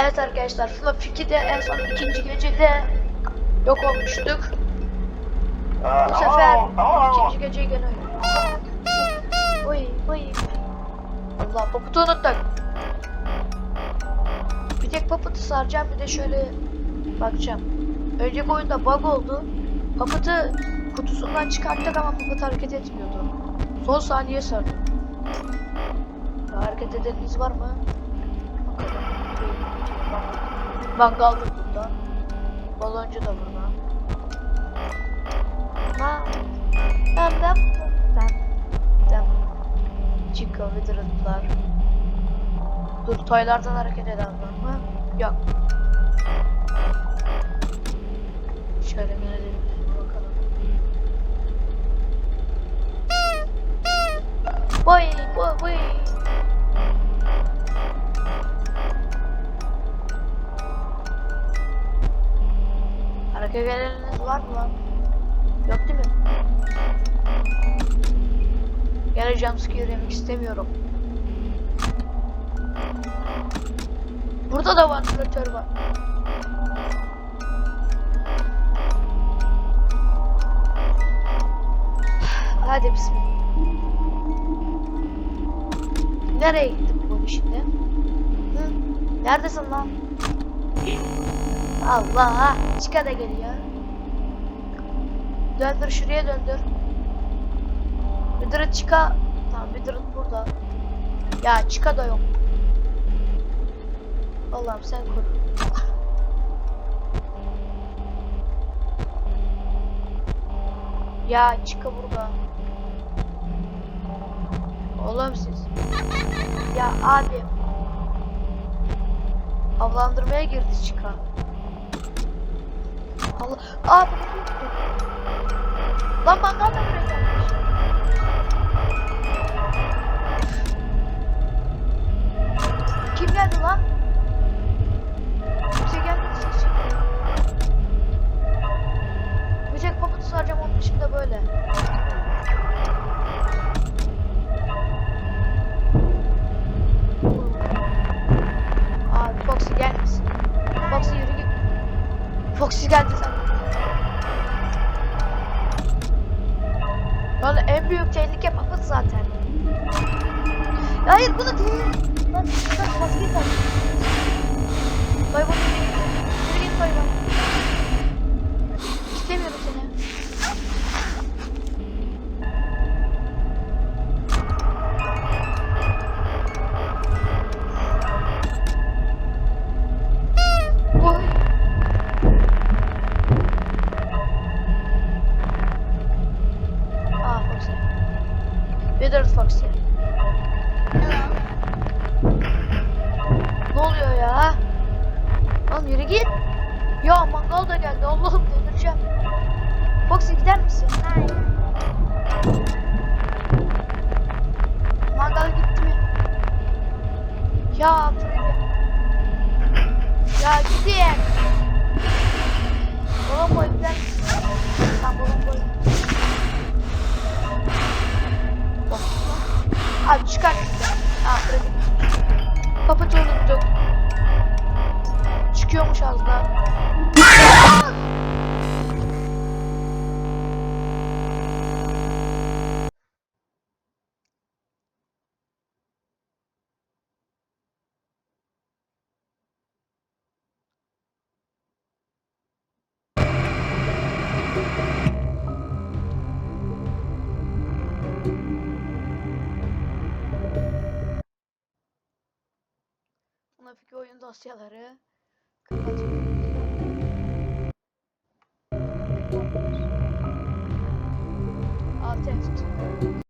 Evet arkadaşlar FNAF 2'de en son ikinci gecede yok olmuştuk. Bu sefer ikinci geceyi gene. Oy oy. Allah paputu unuttuk. Bir tek paputu saracağım bir de şöyle bakacağım. Önceki oyunda bug oldu. Paputu kutusundan çıkarttık ama paput hareket etmiyordu. Son saniye sardım. Hareket edeniniz var mı? Bakalım. Mangal da burada. Baloncu da burada. Ha. Ben ben ben ben Chico Wither'lar. Dur toylardan hareket eden var mı? Yok. Şöyle gelelim bakalım. Boy boy boy. Edeniniz var mı lan? Yok değil mi? Gene jumpscare yemek istemiyorum. Burada da vantilatör var. Hadi bismillah. Nereye gitti bu şimdi? Hı? Neredesin lan? Allah! Çıka da geliyor. Döndür şuraya döndür. Müdürü çıka. Tamam müdürü burada. Ya çıka da yok. Allah'ım sen koru. Ya çıka burada. Oğlum siz. Ya abi. Avlandırmaya girdi çıka. Allah. Abi. Lan mangal da buraya gelmiş. Kim geldi lan? Kimse gelmedi. Bir tek paputu saracağım onun dışında böyle. Foxy geldi sen. Lan en büyük tehlike papıt zaten. Hayır bunu değil. Lan şuradan maskeyi tak. Wizard Foxy. Ne oluyor ya? Lan yürü git. Ya mangal da geldi. Allah'ım delireceğim. Foxy gider misin? Hayır. Mangal gitti mi? Ya Freddy. Ya gidin. Balon boy gider Papatı unuttuk. Çıkıyormuş az. 2 oyun dosyaları.